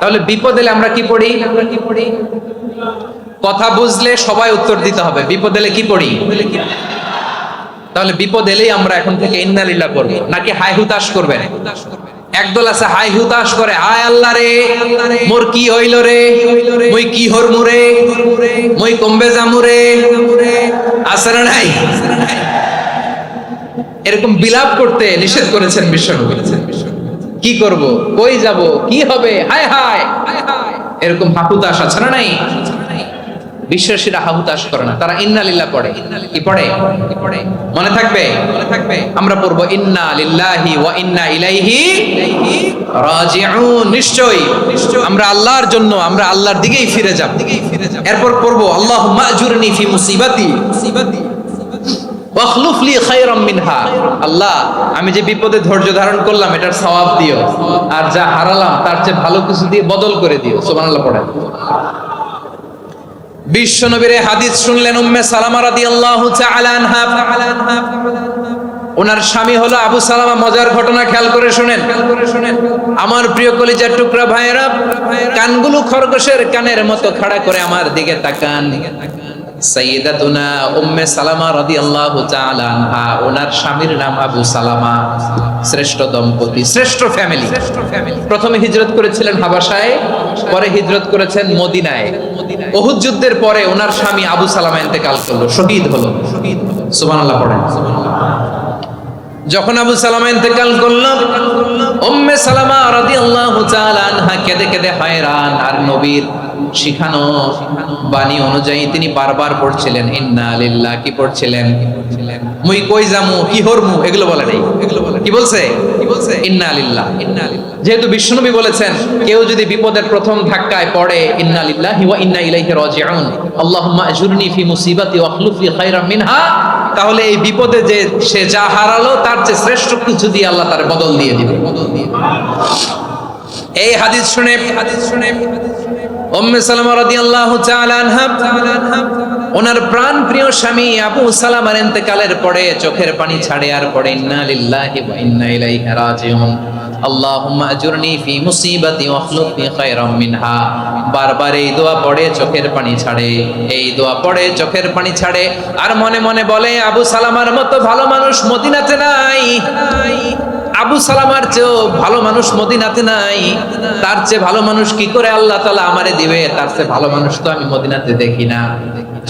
তাহলে বিপদ এলে আমরা কি পড়ি? কি পড়ি কথা বুঝলে সবাই উত্তর দিতে হবে। বিপদ এলে কি পড়ি? তাহলে বিপদ এলেই আমরা এখন থেকে ইন্নালিল্লাহ পড়ব। নাকি হাই হুতাশ করবেন একদল আছে হাই হুতাশ করে, হায় আল্লাহ রে, মোর কি হইল রে? মুই কি হরমু রে? মুই কমবে জামু রে? নাই? এরকম বিলাপ করতে নিষেধ করেছেন বিশ্বনবী। কি করব? কই যাব? কি হবে? হায় হায়! এরকম হাহুতাশ আছে না নাই। বিশ্বাসীরা হাহুতাশ করে না। তারা ইন্না লিল্লাহ পড়ে। কি পড়ে? মনে থাকবে? মনে থাকবে আমরা পড়ব ইন্না লিল্লাহি ওয়া ইন্না ইলাইহি রাজিউন। নিশ্চয়ই। আমরা আল্লাহর জন্য, আমরা আল্লাহর দিকেই ফিরে যাব। এরপর পড়ব, আল্লাহুম্মা আজুরনি ফি মুসিবাতি মুসিবাতি। আল্লাহ, আমি যে বিপদে ধৈর্য ধারণ করলাম, এটার সওয়াব দিও। আর যা হারালাম, তার চেয়ে ভালো কিছু দিয়ে বদল করে দিও। বিশ্ব নবীর হাদিস শুনলেন উম্মে ওনার স্বামী হলো আবু সালামা, মজার ঘটনা খেয়াল করে শুনেন। আমার প্রিয় কলিজার টুকরা ভাইয়েরা, কানগুলো খরগোশের কানের মতো খাড়া করে আমার দিকে তাকান দিকে তাকান। উম্মে সালামা রাদিয়াল্লাহু তাআলা আনহা। ওনার স্বামীর নাম আবু সালামা। শ্রেষ্ঠ দম্পতি, শ্রেষ্ঠ ফ্যামিলি। প্রথমে হিজরত করেছিলেন হাবাসায় পরে হিজরত করেছেন মদিনায়। যুদ্ধের পরে ওনার স্বামী আবু সালামা ইন্তেকাল করল, শহীদ হলো। সুবহানাল্লাহ পড়েন। যখন আবু সালামা ইন্তেকাল করল উম্মে সালামা রাদিয়াল্লাহু তাআলা আনহা কেঁদে কেঁদে হয়রান, আর নবীর শিখানো বাণী অনুযায়ী তিনি বারবার পড়ছিলেন, ইন্না লিল্লাহ কি পড়ছিলেন? মুই কই জামু কি হরমু? এগুলো বলে নাই। এগুলো বলে কি বলছে? কি বলছে ইন্না লিল্লাহ ইন্না লিল্লাহ। যেহেতু বিশ্বনবী বলেছেন, কেউ যদি বিপদের প্রথম ধাক্কায় পড়ে, ইন্না লিল্লাহি ওয়া ইন্না ইলাইহি রাজিউন আল্লাহুম্মা আজুরনি ফি মুসিবাতি ওয়া আখলুফলি খায়রাম মিনহা তাহলে এই বিপদে যে সে যা হারালো, তার চেয়ে শ্রেষ্ঠ কিছু দিয়ে আল্লাহ তার বদল দিয়ে দিবে। বদল দিয়ে এই হাদিস শুনে হাদিস শুনে উম্মে আনহা, ওনার প্রাণ প্রিয় স্বামী পরে চোখের পানি ছাড়ে আর পড়ে আল্লাহুম্মা আজুরনি ফি মুসিবাতি ওয়াখলুফনি খায়রাম মিনহা। বারবার এই দোয়া পড়ে চোখের পানি ছাড়ে। এই দোয়া পড়ে চোখের পানি ছাড়ে। আর মনে মনে বলে, আবু সালামার মতো ভালো মানুষ মদিনাতে নাই। আবু সালামার চেয়েও ভালো মানুষ মদিনাতে নাই। তার চেয়ে ভালো মানুষ কি করে আল্লাহ তালা আমারে দিবে? তার চেয়ে ভালো মানুষ তো আমি মদিনাতে দেখি না।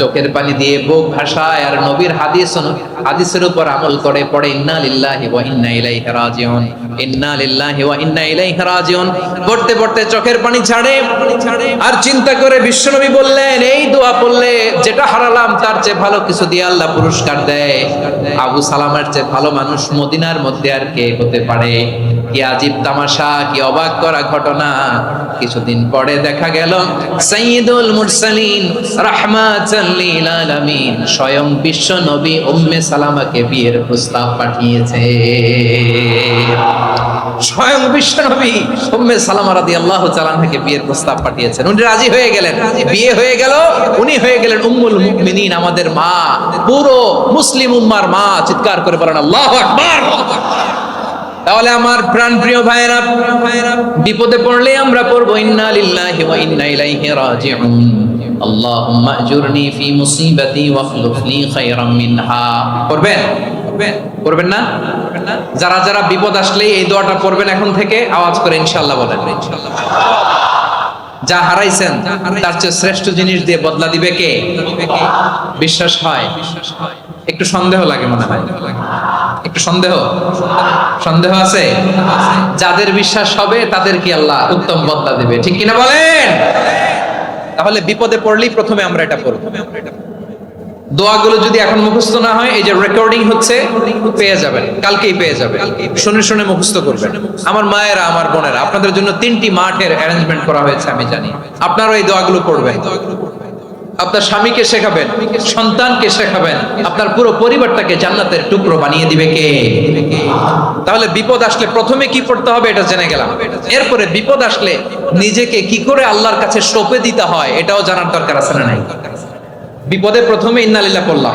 চোখের পানি দিয়ে বুক ভাষায় আর নবীর হাদিস হাদিসের উপর আমল করে পড়ে, ইন্না লিল্লাহি ওয়া ইন্না ইলাইহি রাজিউন। ইন্না লিল্লাহি ওয়া ইন্না ইলাইহি রাজিউন। পড়তে পড়তে চোখের পানি ছাড়ে। আর চিন্তা করে বিশ্বনবী বললেন, এই দোয়া পড়লে যেটা হারালাম চেয়ে ভালো কিছু দিয়ে আল্লাহ পুরস্কার দেয়। আবু সালামের চেয়ে ভালো মানুষ মদিনার মধ্যে আর কে হতে পারে? কি আজীব তামাশা, কি অবাক করা ঘটনা। কিছুদিন পরে দেখা গেল, সাইয়্যিদুল মুরসালিন রাহমাতাল লিল আলামিন স্বয়ং বিশ্ব নবী উম্মে সালামাকে বিয়ের প্রস্তাব পাঠিয়েছে। স্বয়ং বিশ্ব নবী উম্মে সালামা রাদিয়াল্লাহু তাআলা থেকে বিয়ের প্রস্তাব পাঠিয়েছেন। উনি রাজি হয়ে গেলেন। বিয়ে হয়ে গেল, উনি হয়ে গেলেন উম্মুল মুমিনিন, আমাদের মা, পুরো মুসলিম উম্মার মা। চিৎকার করে বলেন, আল্লাহু আকবার! তাহলে আমার প্রাণ প্রিয় ভাইরা বিপদে পড়লে আমরা পড়ব, ইন্না লিল্লাহি ওয়া ইন্না ইলাইহি রাজিউন। আল্লাহুম্মা আজুরনি ফি মুসিবাতি খায়রাম মিনহা। না? যারা যারা বিপদ আসলে এই দোয়াটা পড়বেন এখন থেকে, আওয়াজ করে ইনশাআল্লাহ বলেন। যা হারাইছেন, তার চেয়ে শ্রেষ্ঠ জিনিস দিয়ে বদলা দিবে কে? বিশ্বাস হয়। একটু সন্দেহ লাগে মনে হয়। একটু সন্দেহ? সন্দেহ আছে? যাদের বিশ্বাস হবে, তাদের কি আল্লাহ উত্তম বদলা দেবে? ঠিক কিনা বলেন? তাহলে বিপদে পড়লেই প্রথমে আমরা এটা পড়ব। দোয়াগুলো যদি এখন মুখস্থ না হয়, এই যে রেকর্ডিং হচ্ছে, পেয়ে যাবেন। কালকেই পেয়ে যাবেন। শুনে শুনে মুখস্থ করবেন। আমার মায়েরা, আমার বোনেরা, আপনাদের জন্য তিনটি মাঠের অ্যারেঞ্জমেন্ট করা হয়েছে, আমি জানি। আপনারাও এই দোয়াগুলো পড়বেন। আপনার স্বামীকে শেখাবেন, সন্তানকে শেখাবেন, আপনার পুরো পরিবারটাকে জান্নাতের টুকরো বানিয়ে দিবে কে? তাহলে বিপদ আসলে প্রথমে কি করতে হবে এটা জেনে গেলাম। এরপরে বিপদ আসলে নিজেকে কি করে আল্লাহর কাছে সঁপে দিতে হয় এটাও জানার দরকার আছে না নাই? বিপদে প্রথমে ইন্নালিল্লাহ করলাম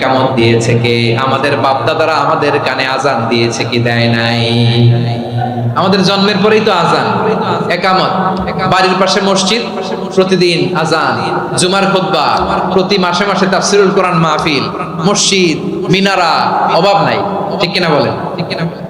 একামত দিয়েছে কে? আমাদের বাপদাদারা আমাদের কানে আজান দিয়েছে কি দেয় নাই? আমাদের জন্মের পরেই তো আজান। একামত। বাড়ির পাশে মসজিদ, প্রতিদিন আজান। জুমার খুতবা, প্রতি মাসে মাসে তাফসিরুল কোরআন মাহফিল। মসজিদ, মিনারা, অভাব নাই। ঠিক কিনা বলেন ঠিক কিনা বলেন?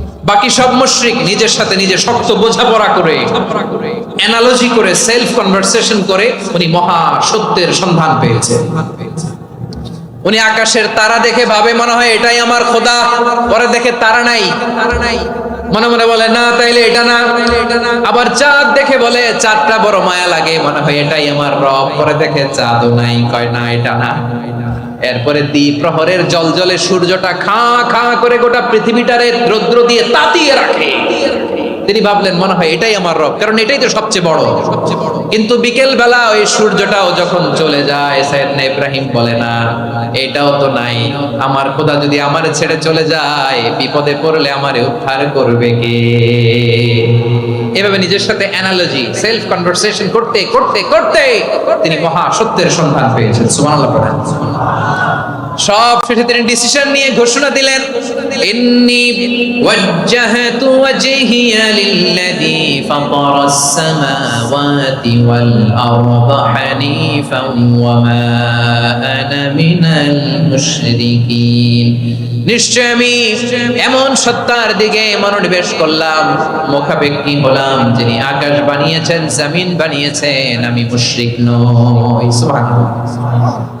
বাকি সব মুশরিক নিজের সাথে নিজে শক্ত বোঝাপড়া করে অ্যানালজি করে সেলফ কনভারসেশন করে, উনি মহা সত্যের সন্ধান পেয়েছে। উনি আকাশের তারা দেখে ভাবে, মনে হয় এটাই আমার খোদা, পরে দেখে তারা নাই তারা নাই। মনে মনে বলে, না, তাইলে এটা না। আবার চাঁদ দেখে বলে, চাঁদটা বড় মায়া লাগে, মনে হয় এটাই আমার রব। পরে দেখে, চাঁদও নাই। কয়, না, এটা না। এরপরে দ্বীপ প্রহরের জল জলে সূর্যটা খা খা করে গোটা পৃথিবীটারে রৌদ্র দিয়ে তাতিয়ে রাখে। তিনি ভাবলেন, মনে হয় এটাই আমার রব, কারণ এটাই তো সবচেয়ে বড়। সবচেয়ে বড় কিন্তু বিকেল বেলা ওই সূর্যটাও যখন চলে যায়, সাইয়েদনা ইব্রাহিম বলে, না, এটাও তো নাই। আমার খোদা যদি আমার ছেড়ে চলে যায়, বিপদে পড়লে আমারে উদ্ধার করবে কে? এভাবে নিজের সাথে অ্যানালজি সেলফ কনভারসেশন করতে করতে করতে তিনি মহা সত্যের সন্ধান পেয়েছেন। সুবহানাল্লাহ সব শেষে তিনি ডিসিশন নিয়ে ঘোষণা দিলেন, ইন্নি ওয়াজ্জাহাতু ওয়াজহিয়া লিল্লাযী ফাতারাস সামাওয়াতি ওয়াল আরদা হানিফান ওয়া আনা মিনাল মুশরিকিন। নিশ্চয় আমি এমন সত্তার দিকে মনোনিবেশ করলাম, মুখাপেক্ষী হলাম যিনি আকাশ বানিয়েছেন, জমিন বানিয়েছেন, আমি মুশরিক নই। সুবহানাল্লাহ।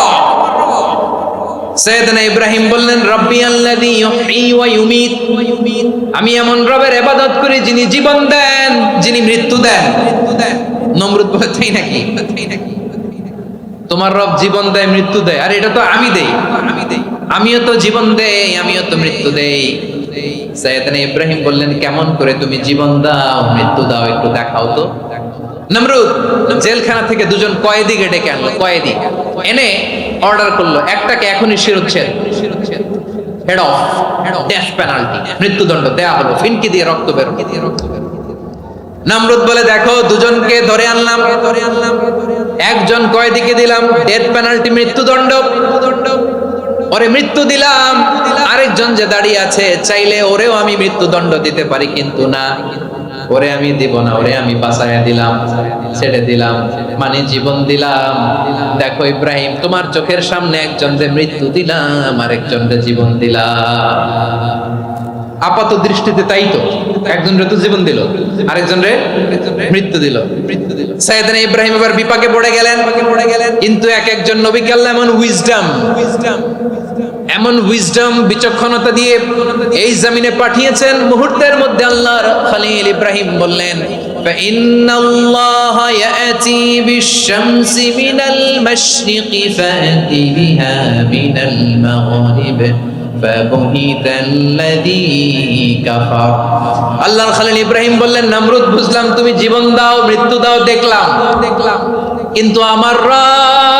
সৈয়দনা ইব্রাহিম বললেন, রব্বি আল্লাযী ওয়া ইউমীত। আমি এমন রবের ইবাদত করি যিনি জীবন দেন, যিনি মৃত্যু দেন। নমরুদ নাকি? তোমার রব জীবন দেয়, মৃত্যু দেয়। আর, এটা তো আমি দেই আমি দেই। আমিও তো জীবন দেই, আমিও তো মৃত্যু দেই। সৈয়দনা ইব্রাহিম বললেন, কেমন করে তুমি জীবন দাও, মৃত্যু দাও, একটু দেখাও তো। নমরুদ, জেলখানা থেকে দুজন কয়েদিকে ডেকে আনলো, কয়েদি। এনে অর্ডার করল। একটাকে এখনই শিরোচ্ছেদ। হেড অফ ডেথ পেনাল্টি মৃত্যুদণ্ড, দেয়া হলো। ফিনকি দিয়ে রক্ত বের দিয়ে রক্ত নামরুদ বলে, দেখো, দুজনকে ধরে আনলাম। ধরে আনলাম একজন কয়েদিকে দিলাম? ডেথ পেনাল্টি মৃত্যুদণ্ড। ওরে মৃত্যু দিলাম। আরেকজন যে দাঁড়িয়ে আছে, চাইলে ওরেও আমি মৃত্যুদণ্ড দিতে পারি, কিন্তু না। ওরে আমি দিব না, ওরে আমি বাঁচাইয়া দিলাম, ছেড়ে দিলাম মানে জীবন দিলাম। দেখো ইব্রাহিম, তোমার চোখের সামনে একজন যে মৃত্যু দিলাম, আর একজন জীবন দিলাম। আপাত দৃষ্টিতে তাই তো, একজন রে তো জীবন দিল, আরেকজন রে মৃত্যু দিল। মৃত্যু দিল ইব্রাহিম এবার বিপাকে পড়ে গেলেন, কিন্তু এক একজন নবীকে আল্লাহ এমন উইজডম এমন উইজডম বিচক্ষণতা দিয়ে এই জমিনে পাঠিয়েছেন মুহূর্তের মধ্যে আল্লাহর খলিল ইব্রাহিম বললেন فإن الله يأتي بالشمس من المشرق فأت بها من المغرب فبهت الذي كفر আল্লাহর খালিল ইব্রাহিম বললেন নমরুদ বুঝলাম তুমি জীবন দাও মৃত্যু দাও দেখলাম দেখলাম কিন্তু আমার রব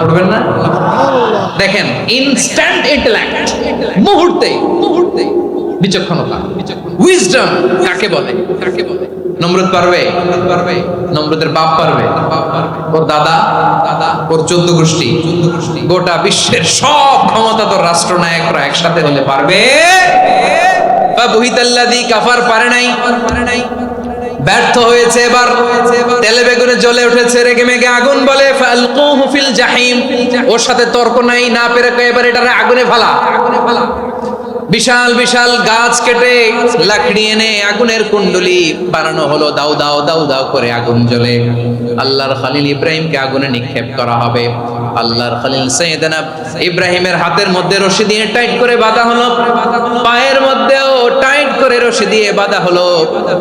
পড়বেন না? দেখেন ইনস্ট্যান্ট ইন্টেলেক্ট মুহূর্তে মুহূর্তে, বিচক্ষণতা উইজডম কাকে বলে? কাকে বলে নমরুদ পারবে? পারবে নমরুদের বাপ পারবে? ওর দাদা দাদা ওর চোদ্দ গোষ্ঠী, গোটা বিশ্বের সব ক্ষমতাধর রাষ্ট্রনায়করা একসাথে হলে পারবে? বা বহিতাল্লাদি কাফার পারে নাই পারে নাই? ব্যর্থ হয়েছে এবার। তেলে বেগুনে জ্বলে উঠেছে, রেগে মেগে আগুন বলে ফিল জাহিম। ওর সাথে তর্ক নাই, না পেরে এবার এটারে আগুনে ফালা আগুনে ফালা। বিশাল বিশাল গাছ কেটে লাকড়ি এনে আগুনের কুণ্ডলি বানানো হলো। দাও দাও দাও দাও করে আগুন জ্বলে। আল্লাহর খালিল ইব্রাহিমকে আগুনে নিক্ষেপ করা হবে। আল্লাহর খালিল সৈয়দনা ইব্রাহিমের হাতের মধ্যে রশি দিয়ে টাইট করে বাঁধা হলো। পায়ের মধ্যেও টাইট করে রশি দিয়ে বাঁধা হলো।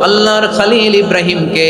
আল্লাহর খালিল ইব্রাহিমকে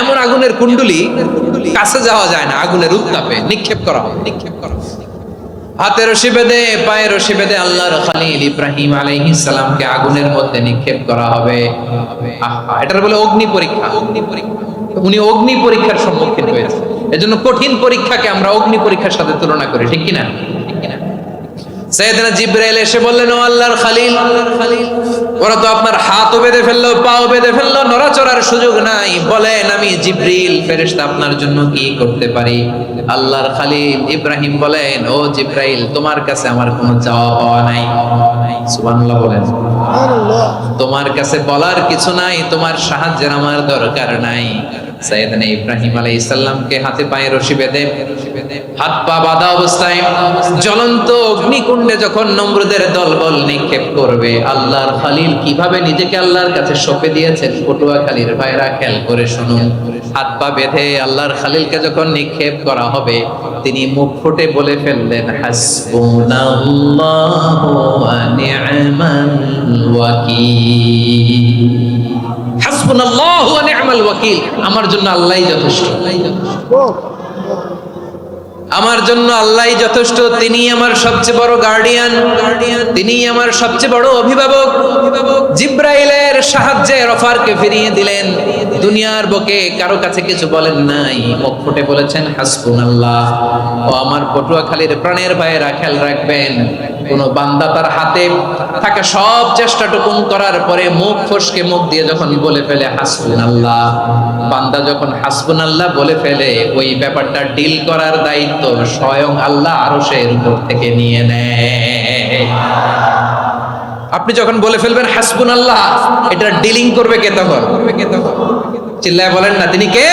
এমন আগুনের কুণ্ডলি কাছে যাওয়া যায় না, আগুনের উত্তাপে নিক্ষেপ করা হবে নিক্ষেপ করা হাতে রশি বেঁধে পায়ে রশি বেঁধে আল্লাহর খালিল ইব্রাহিম আগুনের মধ্যে নিক্ষেপ করা হবে। এটার বলে অগ্নি পরীক্ষা। অগ্নি পরীক্ষা উনি অগ্নি পরীক্ষার সম্মুখীন হয়েছে এজন্য কঠিন পরীক্ষাকে আমরা অগ্নি পরীক্ষার সাথে তুলনা করি, ঠিক কিনা? সৈয়দনা জিব্রাইল এসে বললেন, ও আল্লাহর খালিল, ওরা তো আপনার হাতও বেঁধে ফেলল, পাও বেঁধে ফেলল, নড়াচড়ার সুযোগ নাই। বলেন, আমি জিব্রিল ফেরেশতা আপনার জন্য কি করতে পারি? আল্লাহর খালিল ইব্রাহিম বলেন, ও জিব্রাইল, তোমার কাছে আমার কোনো চাওয়া পাওয়া নাই। সুবহানাল্লাহ বলেন। তোমার কাছে বলার কিছু নাই, তোমার সাহায্যের আমার দরকার নাই। সাইয়েদনা ইব্রাহিম আলাইহিস সালামকে হাতে পায়ে রশি বেঁধে, হাত পা বাঁধা অবস্থায় জ্বলন্ত অগ্নিকুণ্ডে যখন নমরুদের দলবল নিক্ষেপ করবে, আল্লাহর খালিল কীভাবে নিজেকে আল্লাহর কাছে সঁপে দিয়েছেন? পটুয়া খালির ভাইরা খেয়াল করে শুনুন। হাত পা বেঁধে আল্লাহর খালিলকে যখন নিক্ষেপ করা হবে, তিনি মুখ ফুটে বলে ফেললেন, হাসবুনাল্লাহু ওয়া নি'মাল ওয়াকিল। আমার জন্য আল্লাহই যথেষ্ট। আমার জন্য আল্লাহ যথেষ্ট তিনি আমার সবচেয়ে বড় গার্ডিয়ান তিনি আমার সবচেয়ে বড় অভিভাবক। জিব্রাইলের সাহায্যে রফারকে ফিরিয়ে দিলেন। দুনিয়ার বকে কারও কাছে কিছু বলেন নাই। ফুটে বলেছেন হাসবুন আল্লাহ ও আমার পটুয়াখালীর প্রাণের ভাইয়েরা খেয়াল রাখবেন। কোন বান্দা তার হাতে থাকা সব চেষ্টাটুকুন করার পরে মুখ ফসকে মুখ দিয়ে যখন বলে ফেলে হাসবুন আল্লাহ বান্দা যখন হাসবুন আল্লাহ বলে ফেলে, ওই ব্যাপারটা ডিল করার দায়িত্ব স্বয়ং আল্লাহ আরও এর উপর থেকে নিয়ে নেয়। আপনি যখন বলে ফেলবেন হাসবুন আল্লাহ এটা ডিলিং করবে কে তখন? চিল্লায় বলেন না, তিনি কে?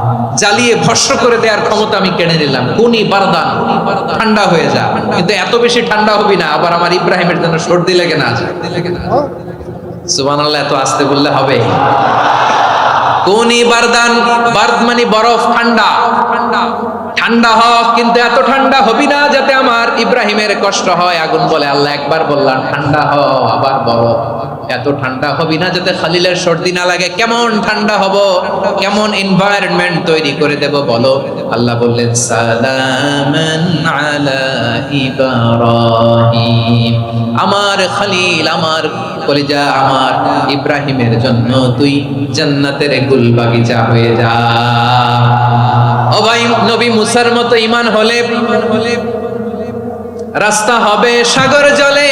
জ্বালিয়ে ভস্য করে দেওয়ার ক্ষমতা আমি কেড়ে নিলাম। কুনি বারদান, ঠান্ডা হয়ে যা। কিন্তু এত বেশি ঠান্ডা হবি না, আবার আমার ইব্রাহিমের জন্য সর্দি লেগে না যায়। সুবহানাল্লাহ, এত আসতে বললে হবে। কোনি বারদান, বার্দ মানে বরফ ঠান্ডা ঠান্ডা। হ কিন্তু এত ঠান্ডা হবি না যাতে আমার ইব্রাহিমের কষ্ট হয়। আগুন বলে আল্লাহ একবার বললাম, ঠান্ডা হ, আবার বরফ এত ঠান্ডা হবি না যাতে খালিলের সর্দি না লাগে। কেমন ঠান্ডা হব? কেমন এনভায়রনমেন্ট তৈরি করে দেব বলো? আল্লাহ বললেন, সালামান আলা ইব্রাহিম। আমার খালিল, আমার কলিজা, আমার ইব্রাহিমের জন্য তুই জান্নাতের গুল বাগিচা হয়ে যা। ভাই নবী মুসার মতো ইমান হলে রাস্তা হবে সাগর জলে।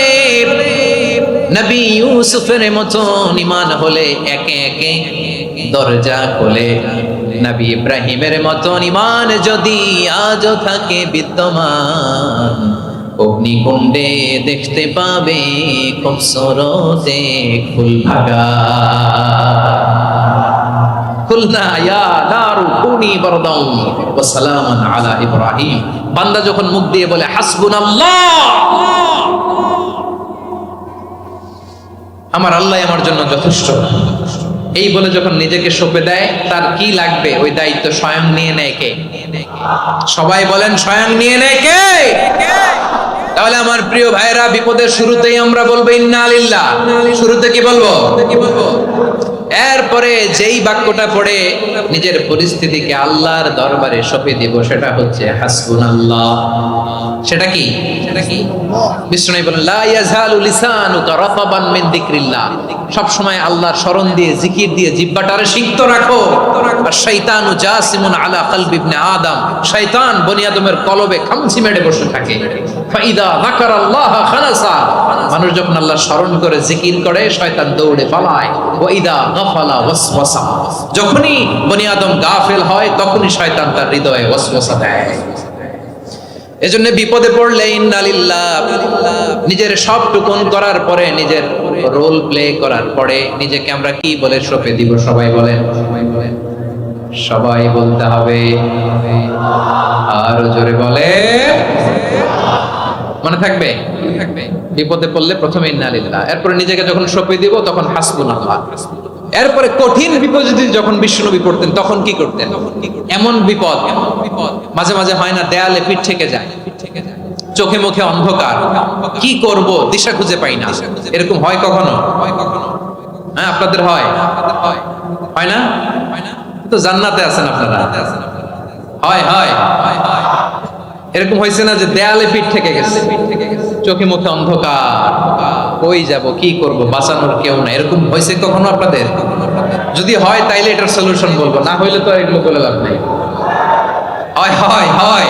নবী ইউসুফের মতন ইমান হলে একে একে দরজা খোলে। নবী ইব্রাহিমের মতন ইমান যদি আজও থাকে বিদ্যমান, অগ্নিকুণ্ডে দেখতে পাবে কবসরতে ফুল ভাগা কুলনা ইয়া নারু কুনি বারদাও ওয়া সালামান আলা ইব্রাহিম। বান্দা যখন মুখ দিয়ে বলে, হাসবুনাল্লাহ! আমার আল্লাহ আমার জন্য যথেষ্ট। এই বলে যখন নিজেকে সঁপে দেয়, তার কি লাগবে? ওই দায়িত্ব স্বয়ং নিয়ে নেয় কে? সবাই বলেন, স্বয়ং নিয়ে নেয় কে? তাহলে আমার প্রিয় ভাইরা বিপদের শুরুতেই আমরা বলব, ইন্না আলিল্লাহ শুরুতে কি বলব কি বলব? এরপরে যেই বাক্যটা পড়ে, নিজের পরিস্থিতিকে আল্লাহর দরবারে সপে দিব, সেটা হচ্ছে হাসবুন আল্লাহ সেটা কি? সেটা কি? বিষ্ণু বলেন, লা ইয়াজালু লিসানুকা রাতাবান মিন যিকরিল্লাহ। সব সময় আল্লাহর স্মরণ দিয়ে, জিকির দিয়ে জিহ্বাটারে সিক্ত রাখো। আর শয়তানু জাসিমুন আলা কলবি ইবনে আদম। শয়তান বনি আদমের কলবে খামচি বসে থাকে। ফাইদা যাকারাল্লাহ খালাসা। মানুষ যখন আল্লাহর স্মরণ করে, জিকির করে শয়তান দৌড়ে পালায়। ওয়াইদা গাফালা ওয়াসওয়াসা। যখনই বনি আদম হয়, তখনই শয়তান তার হৃদয়ে ওয়াসওয়াসা দেয়। এজন্য বিপদে পড়লে ইন্নালিল্লাহ, নিজের সব টুকুন করার পরে, নিজের রোল প্লে করার পরে, নিজেকে আমরা কি বলে সঁপে দিব সবাই বলেন? সবাই বলতে হবে। আরও জোরে বলে। মনে থাকবে? বিপদে পড়লে প্রথমে ইন্নালিল্লাহ এরপরে নিজেকে যখন সঁপে দিব, তখন হাসবুনাল্লাহ। এরপরে কঠিন বিপদ যদি যখন বিশ্বনবী পড়তেন, তখন কি করতেন? এমন বিপদ। বিপদ মাঝে মাঝে হয় না, দেয়ালে পিঠ থেকে যায়। চোখে মুখে অন্ধকার। কি করব? দিশা খুঁজে পাই না। এরকম হয় কখনো হয় কখনো? হ্যাঁ আপনাদের হয়। হয় না? তো জান্নাতে আছেন আপনারা। হয় হয়। এরকম হয়েছে না যে দেয়ালে পিঠ থেকে গেছে। চোখে মুখে অন্ধকার। কই যাব, কি করব, বাঁচানোর কেউ না এরকম হয়েছে কখনো আপনাদের? যদি হয়, তাইলে এটার সলিউশন বলব। না হইলে তো এগুলো বলে লাভ নাই। হয় হয় হয়।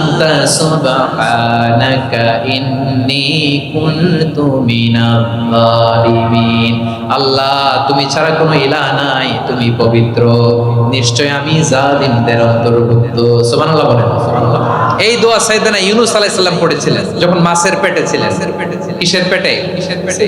আনতা সুবহানাকা ইন্নী কুনতু মিনাল জালিমিন আল্লাহ, তুমি ছাড়া কোনো ইলাহ নাই, তুমি পবিত্র। নিশ্চয় আমি জালিমদের অন্তর্ভুক্ত। সুবহানাল্লাহ বলেন। সুবহানাল্লাহ এই দোয়া সাইয়েদনা ইউনূস আলাইহিস সালাম পড়েছিলেন, যখন মাছের পেটে ছিলেন। কিসের পেটে? কিসের পেটে?